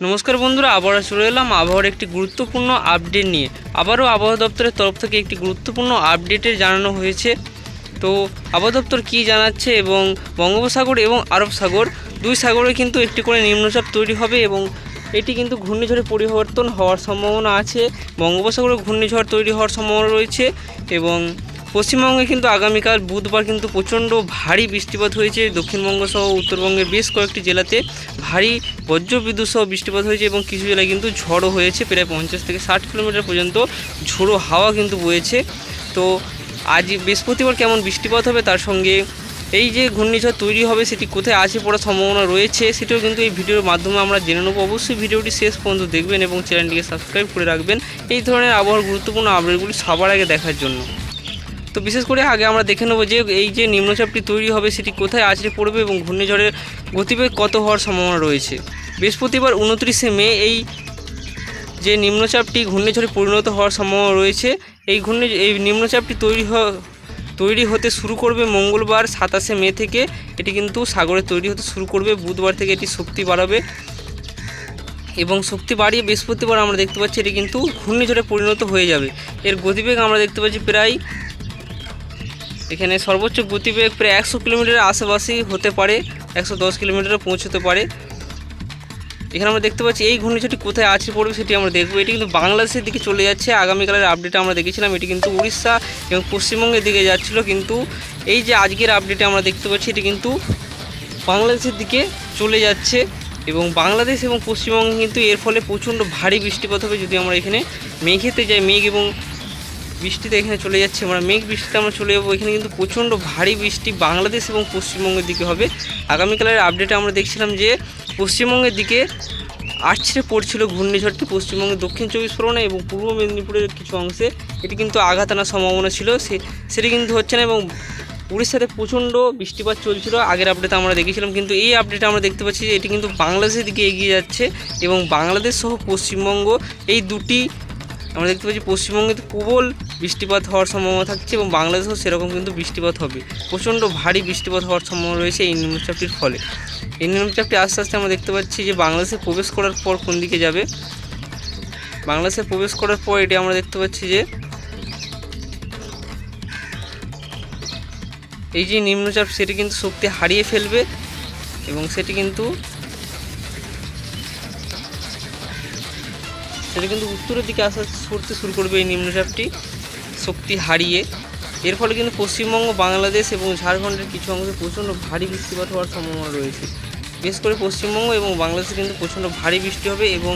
নমস্কার বন্ধুরা আবারও চলে এলাম আবহাওয়ার একটি গুরুত্বপূর্ণ আপডেট নিয়ে। আবারও আবহাওয়া দপ্তরের তরফ থেকে একটি গুরুত্বপূর্ণ আপডেটে জানানো হয়েছে। তো আবহাওয়া দপ্তর কী জানাচ্ছে এবং বঙ্গোপসাগর এবং আরব সাগর, দুই সাগরে কিন্তু একটি করে নিম্নচাপ তৈরি হবে এবং এটি কিন্তু ঘূর্ণিঝড়ে পরিবর্তন হওয়ার সম্ভাবনা আছে। বঙ্গোপসাগরে ঘূর্ণিঝড় তৈরি হওয়ার সম্ভাবনা রয়েছে এবং পশ্চিমবঙ্গে কিন্তু আগামীকাল বুধবার কিন্তু প্রচণ্ড ভারী বৃষ্টিপাত হয়েছে। দক্ষিণবঙ্গ সহ উত্তরবঙ্গের বেশ কয়েকটি জেলাতে ভারী বজ্রবিদ্যুৎ সহ বৃষ্টিপাত হয়েছে এবং কিছু জেলায় কিন্তু ঝড়ও হয়েছে। প্রায় পঞ্চাশ থেকে ষাট কিলোমিটার পর্যন্ত ঝোড়ো হাওয়া কিন্তু বয়েছে। তো আজ বৃহস্পতিবার কেমন বৃষ্টিপাত হবে তার সঙ্গে এই যে ঘূর্ণিঝড় তৈরি হবে সেটি কোথায় আছে পড়ার সম্ভাবনা রয়েছে সেটিও কিন্তু এই ভিডিওর মাধ্যমে আমরা জেনে নেব। অবশ্যই ভিডিওটি শেষ পর্যন্ত দেখবেন এবং চ্যানেলটিকে সাবস্ক্রাইব করে রাখবেন। এই ধরনের আবহাওয়ার গুরুত্বপূর্ণ আপডেটগুলি সবার আগে দেখার জন্য। তো বিশেষ করে আগে আমরা দেখে নেব যে এই যে নিম্নচাপটি তৈরি হবে সেটি কোথায় আছড়ে পড়বে এবং ঘূর্ণিঝড়ের গতিবেগ কত হওয়ার সম্ভাবনা রয়েছে। বৃহস্পতিবার উনত্রিশে মে এই যে নিম্নচাপটি ঘূর্ণিঝড়ে পরিণত হওয়ার সম্ভাবনা রয়েছে, এই ঘূর্ণি, এই নিম্নচাপটি তৈরি তৈরি হতে শুরু করবে মঙ্গলবার সাতাশে মে থেকে। এটি কিন্তু সাগরে তৈরি হতে শুরু করবে, বুধবার থেকে এটি শক্তি বাড়াবে এবং শক্তি বাড়িয়ে বৃহস্পতিবার আমরা দেখতে পাচ্ছি এটি কিন্তু ঘূর্ণিঝড়ে পরিণত হয়ে যাবে। এর গতিবেগ আমরা দেখতে পাচ্ছি প্রায় এখানে সর্বোচ্চ গতিবেগ প্রায় একশো কিলোমিটারের আশেপাশেই হতে পারে, একশো দশ কিলোমিটারে পৌঁছতে পারে। এখানে আমরা দেখতে পাচ্ছি, এই ঘূর্ণিঝড়টি কোথায় আছে পড়বে সেটি আমরা দেখব। এটি কিন্তু বাংলাদেশের দিকে চলে যাচ্ছে। আগামীকালের আপডেটে আমরা দেখেছিলাম, এটি কিন্তু উড়িষ্যা এবং পশ্চিমবঙ্গের দিকে যাচ্ছিল। কিন্তু এই যে আজকের আপডেটে আমরা দেখতে পাচ্ছি, এটি কিন্তু বাংলাদেশের দিকে চলে যাচ্ছে এবং বাংলাদেশ এবং পশ্চিমবঙ্গে কিন্তু এর ফলে প্রচণ্ড ভারী বৃষ্টিপাত হবে। যদি আমরা এখানে মেঘেতে যাই, মেঘ এবং বৃষ্টিতে এখানে চলে যাচ্ছে, আমরা মেঘ বৃষ্টিতে আমরা চলে যাব। এখানে কিন্তু প্রচণ্ড ভারী বৃষ্টি বাংলাদেশ এবং পশ্চিমবঙ্গের দিকে হবে। আগামীকালের আপডেটে আমরা দেখছিলাম যে পশ্চিমবঙ্গের দিকে আছড়ে পড়ছিল ঘূর্ণিঝড়টি পশ্চিমবঙ্গের দক্ষিণ চব্বিশ পরগনা এবং পূর্ব মেদিনীপুরের কিছু অংশে। এটি কিন্তু আঘাত আনার সম্ভাবনা ছিল। সে, সেটি কিন্তু হচ্ছে না এবং উড়িষ্যাতে প্রচণ্ড বৃষ্টিপাত চলছিল। আগের আপডেটে আমরা দেখেছিলাম, কিন্তু এই আপডেটে আমরা দেখতে পাচ্ছি যে এটি কিন্তু বাংলাদেশের দিকে এগিয়ে যাচ্ছে এবং বাংলাদেশ সহ পশ্চিমবঙ্গ এই দুটি, আমরা দেখতে পাচ্ছি পশ্চিমবঙ্গে প্রবল বৃষ্টিপাত হওয়ার সম্ভাবনা থাকছে এবং বাংলাদেশেও সেরকম কিন্তু বৃষ্টিপাত হবে। প্রচণ্ড ভারী বৃষ্টিপাত হওয়ার সম্ভাবনা রয়েছে এই নিম্নচাপটির ফলে। এই নিম্নচাপটি আস্তে আস্তে আমরা দেখতে পাচ্ছি যে বাংলাদেশে প্রবেশ করার পর কোন দিকে যাবে? বাংলাদেশে প্রবেশ করার পর এটি আমরা দেখতে পাচ্ছি যে এই যে নিম্নচাপ সেটি কিন্তু শক্তি হারিয়ে ফেলবে এবং সেটি কিন্তু সেটা কিন্তু উত্তরের দিকে আসা সরতে শুরু করবে এই নিম্নচাপটি শক্তি হারিয়ে এর ফলে কিন্তু পশ্চিমবঙ্গ, বাংলাদেশ এবং ঝাড়খণ্ডের কিছু অংশে প্রচণ্ড ভারী বৃষ্টিপাত হওয়ার সম্ভাবনা রয়েছে। বিশেষ করে পশ্চিমবঙ্গ এবং বাংলাদেশে কিন্তু প্রচণ্ড ভারী বৃষ্টি হবে এবং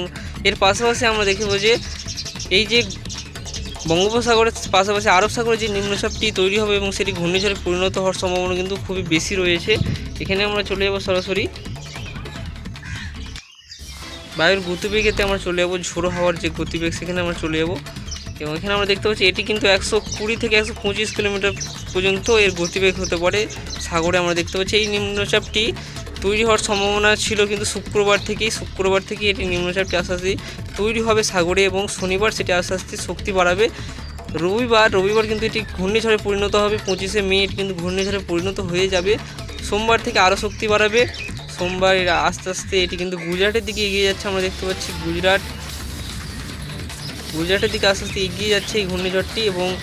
এর পাশাপাশি আমরা দেখব যে এই যে বঙ্গোপসাগরের পাশাপাশি আরব সাগরে যে নিম্নচাপটি তৈরি হবে এবং সেটি ঘূর্ণিঝড়ে পরিণত হওয়ার সম্ভাবনা কিন্তু খুবই বেশি রয়েছে। এখানে আমরা চলে যাব সরাসরি। বায়ুর গতিবেগেতে আমরা চলে যাব ঝোড়ো হাওয়ার যে গতিবেগ, সেখানে আমরা চলে যাব। এবং এখানে আমরা দেখতে পাচ্ছি এটি কিন্তু একশো কুড়ি থেকে একশো পঁচিশ কিলোমিটার পর্যন্ত এর গতিবেগ হতে পারে। সাগরে আমরা দেখতে পাচ্ছি এই নিম্নচাপটি তৈরি হওয়ার সম্ভাবনা ছিল কিন্তু শুক্রবার থেকেই, শুক্রবার থেকে এটি নিম্নচাপটি আস্তে আস্তে তৈরি হবে সাগরে এবং শনিবার সেটি আস্তে আস্তে শক্তি বাড়াবে। রবিবার রবিবার কিন্তু এটি ঘূর্ণিঝড়ে পরিণত হবে, পঁচিশে মে এটি কিন্তু ঘূর্ণিঝড়ে পরিণত হয়ে যাবে। সোমবার থেকে আরও শক্তি বাড়াবে। সোমবার আস্তে আস্তে এটি কিন্তু গুজরাটের দিকে এগিয়ে যাচ্ছে, আমরা দেখতে পাচ্ছি গুজরাট। গুজরাটের দিকে আস্তে আস্তে এগিয়ে যাচ্ছে এই ঘূর্ণিঝড়টি এবং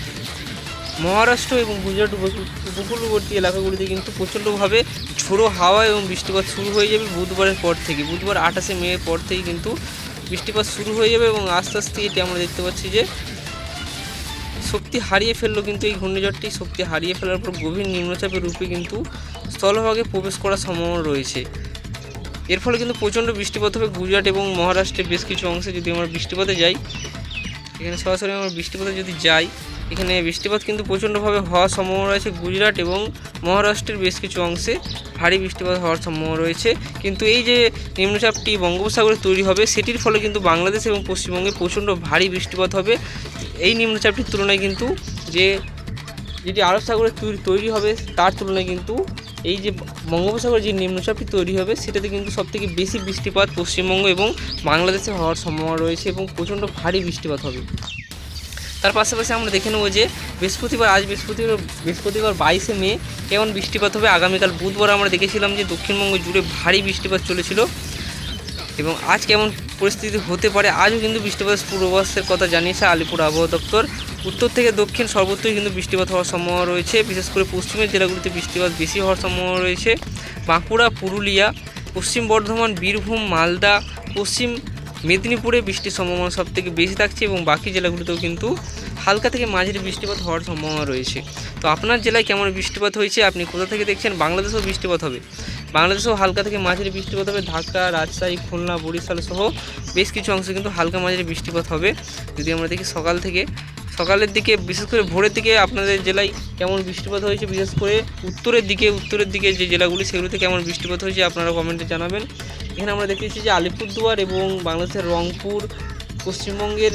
মহারাষ্ট্র এবং গুজরাট উপকূল- উপকূলবর্তী এলাকাগুলিতে কিন্তু প্রচণ্ডভাবে ঝোড়ো হাওয়া এবং বৃষ্টিপাত শুরু হয়ে যাবে বুধবারের পর থেকে। বুধবার আঠাশে মে পর থেকে কিন্তু বৃষ্টিপাত শুরু হয়ে যাবে এবং আস্তে আস্তে এটি আমরা দেখতে পাচ্ছি যে শক্তি হারিয়ে ফেলল কিন্তু এই ঘূর্ণিঝড়টি। শক্তি হারিয়ে ফেলার পর গভীর নিম্নচাপের রূপে কিন্তু স্থলভাগে প্রবেশ করার সম্ভাবনা রয়েছে। এর ফলে কিন্তু প্রচণ্ড বৃষ্টিপাত হবে গুজরাট এবং মহারাষ্ট্রের বেশ কিছু অংশে। যদি আমরা বৃষ্টিপাতে যাই এখানে সরাসরি আমরা বৃষ্টিপাতে যদি যাই, এখানে বৃষ্টিপাত কিন্তু প্রচণ্ডভাবে হওয়ার সম্ভাবনা রয়েছে গুজরাট এবং মহারাষ্ট্রের বেশ কিছু অংশে ভারী বৃষ্টিপাত হওয়ার সম্ভাবনা রয়েছে। কিন্তু এই যে নিম্নচাপটি বঙ্গোপসাগরে তৈরি হবে, সেটির ফলে কিন্তু বাংলাদেশ এবং পশ্চিমবঙ্গে প্রচণ্ড ভারী বৃষ্টিপাত হবে। এই নিম্নচাপটির তুলনায় কিন্তু যে, যেটি আরব সাগরে তৈরি- তৈরি হবে, তার তুলনায় কিন্তু এই যে বঙ্গোপসাগরে যে নিম্নচাপটি তৈরি হবে, সেটাতে কিন্তু সবথেকে বেশি বৃষ্টিপাত পশ্চিমবঙ্গ এবং বাংলাদেশে হওয়ার সম্ভাবনা রয়েছে এবং প্রচণ্ড ভারী বৃষ্টিপাত হবে। তার পাশাপাশি আমরা দেখে নেব যে বৃহস্পতিবার, আজ বৃহস্পতিবার বৃহস্পতিবার বাইশে মে কেমন বৃষ্টিপাত হবে। আগামীকাল বুধবার আমরা দেখেছিলাম যে দক্ষিণবঙ্গ জুড়ে ভারী বৃষ্টিপাত চলেছিল এবং আজ কেমন পরিস্থিতি হতে পারে, আজও কিন্তু বৃষ্টিপাতের পূর্বাভাসের কথা জানিয়েছে আলিপুর আবহাওয়া দপ্তর। উত্তর থেকে দক্ষিণ সর্বত্রই কিন্তু বৃষ্টিপাত হওয়ার সম্ভাবনা রয়েছে। বিশেষ করে পশ্চিমের জেলাগুলিতে বৃষ্টিপাত বেশি হওয়ার সম্ভাবনা রয়েছে। বাঁকুড়া, পুরুলিয়া, পশ্চিম বর্ধমান, বীরভূম, মালদা, পশ্চিম মেদিনীপুরে বৃষ্টির সম্ভাবনা সব থেকে বেশি থাকছে এবং বাকি জেলাগুলিতেও কিন্তু হালকা থেকে মাঝারি বৃষ্টিপাত হওয়ার সম্ভাবনা রয়েছে। তো আপনার জেলায় কেমন বৃষ্টিপাত হয়েছে? আপনি কোথা থেকে দেখছেন? বাংলাদেশেও বৃষ্টিপাত হবে। বাংলাদেশেও হালকা থেকে মাঝারি বৃষ্টিপাত হবে। ঢাকা, রাজশাহী, খুলনা, বরিশাল সহ বেশ কিছু অংশে কিন্তু হালকা মাঝারি বৃষ্টিপাত হবে। যদি আমরা দেখি সকাল থেকে সকালের দিকে, বিশেষ করে ভোরের দিকে আপনাদের জেলায় কেমন বৃষ্টিপাত হয়েছে, বিশেষ করে উত্তরের দিকে উত্তরের দিকে যে জেলাগুলি, সেগুলিতে কেমন বৃষ্টিপাত হয়েছে আপনারা কমেন্টে জানাবেন। এখানে আমরা দেখতেছি যে আলিপুরদুয়ার এবং বাংলাদেশের রংপুর, পশ্চিমবঙ্গের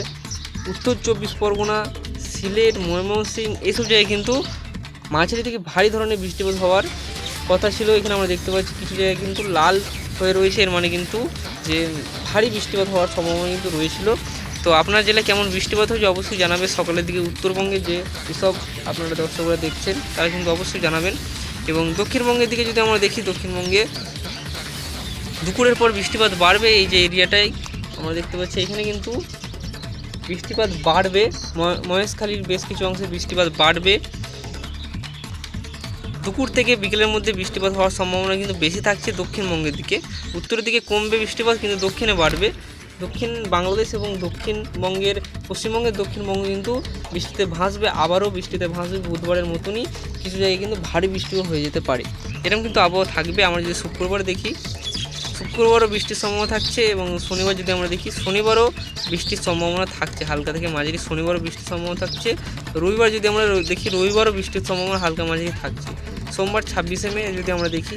উত্তর চব্বিশ পরগনা, সিলেট ময়মনসিং এসব জায়গায় কিন্তু মাঝারি থেকে ভারী ধরনের বৃষ্টিপাত হওয়ার কথা ছিল। এখানে আমরা দেখতে পাচ্ছি কিছু জায়গায় কিন্তু লাল হয়ে রয়েছে, এর মানে কিন্তু যে ভারী বৃষ্টিপাত হওয়ার সম্ভাবনা কিন্তু রয়েছিল। তো আপনার জেলায় কেমন বৃষ্টিপাত হয়েছে অবশ্যই জানাবে সকালের দিকে উত্তরবঙ্গে যে এসব আপনারা দর্শকরা দেখছেন, তারা কিন্তু অবশ্যই জানাবেন। এবং দক্ষিণবঙ্গের দিকে যদি আমরা দেখি, দক্ষিণবঙ্গে দুপুরের পর বৃষ্টিপাত বাড়বে এই যে এরিয়াটায়। আমরা দেখতে পাচ্ছি এখানে কিন্তু বৃষ্টিপাত বাড়বে। মহেশখালীর বেশ কিছু অংশে বৃষ্টিপাত বাড়বে। দুপুর থেকে বিকেলের মধ্যে বৃষ্টিপাত হওয়ার সম্ভাবনা কিন্তু বেশি থাকছে দক্ষিণবঙ্গের দিকে। উত্তরের দিকে কমবে বৃষ্টিপাত, কিন্তু দক্ষিণে বাড়বে। দক্ষিণ বাংলাদেশ এবং দক্ষিণবঙ্গের, পশ্চিমবঙ্গের দক্ষিণবঙ্গ কিন্তু বৃষ্টিতে ভাসবে, আবারও বৃষ্টিতে ভাসবে বুধবারের মতনই। কিছু জায়গায় কিন্তু ভারী বৃষ্টিও হয়ে যেতে পারে। এরকম কিন্তু আবহাওয়া থাকবে। আমরা যদি শুক্রবার দেখি, শুক্রবারও বৃষ্টির সম্ভাবনা থাকছে এবং শনিবার যদি আমরা দেখি, শনিবারও বৃষ্টির সম্ভাবনা থাকছে, হালকা থেকে মাঝারি শনিবারও বৃষ্টির সম্ভাবনা থাকছে। রবিবার যদি আমরা দেখি, রবিবারও বৃষ্টির সম্ভাবনা হালকা মাঝারি থাকছে। সোমবার ছাব্বিশে মে যদি আমরা দেখি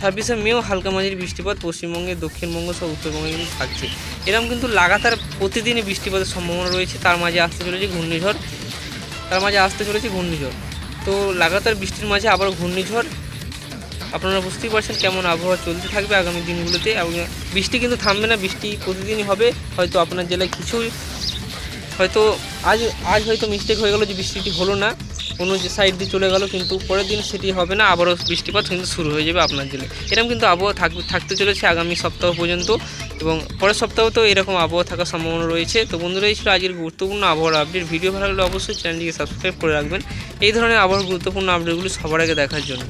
ছাব্বিশে মেও হালকা মাঝারি বৃষ্টিপাত, পশ্চিমবঙ্গে, দক্ষিণবঙ্গ সহ উত্তরবঙ্গে কিন্তু থাকছে। এরকম কিন্তু লাগাতার প্রতিদিনই বৃষ্টিপাতের সম্ভাবনা রয়েছে, তার মাঝে আসতে চলেছে ঘূর্ণিঝড়, তার মাঝে আসতে চলেছে ঘূর্ণিঝড়। তো লাগাতার বৃষ্টির মাঝে আবার ঘূর্ণিঝড়, আপনারা বুঝতেই পারছেন কেমন আবহাওয়া চলতে থাকবে আগামী দিনগুলোতে। বৃষ্টি কিন্তু থামবে না, বৃষ্টি প্রতিদিনই হবে। হয়তো আপনার জেলায় কিছুই হয়তো আজ আজ হয়তো মিস্টেক হয়ে গেলো যে বৃষ্টিটি হলো না। কোনো যে সাইড দিয়ে চলে গেল কিন্তু পরের দিন সেটি হবে না, আবারও বৃষ্টিপাত কিন্তু শুরু হয়ে যাবে আপনার জেলায় এরকম কিন্তু আবহাওয়া থাকতে চলেছে আগামী সপ্তাহ পর্যন্ত এবং পরের সপ্তাহেও এরকম আবহাওয়া থাকার সম্ভাবনা রয়েছে। তো বন্ধুরা, এই ছিল আজকের গুরুত্বপূর্ণ আবহাওয়ার আপডেট ভিডিও ভালো লাগলে অবশ্যই চ্যানেলটিকে সাবস্ক্রাইব করে রাখবেন। এই ধরনের আবহাওয়ার গুরুত্বপূর্ণ আপডেটগুলি সবার আগে দেখার জন্য।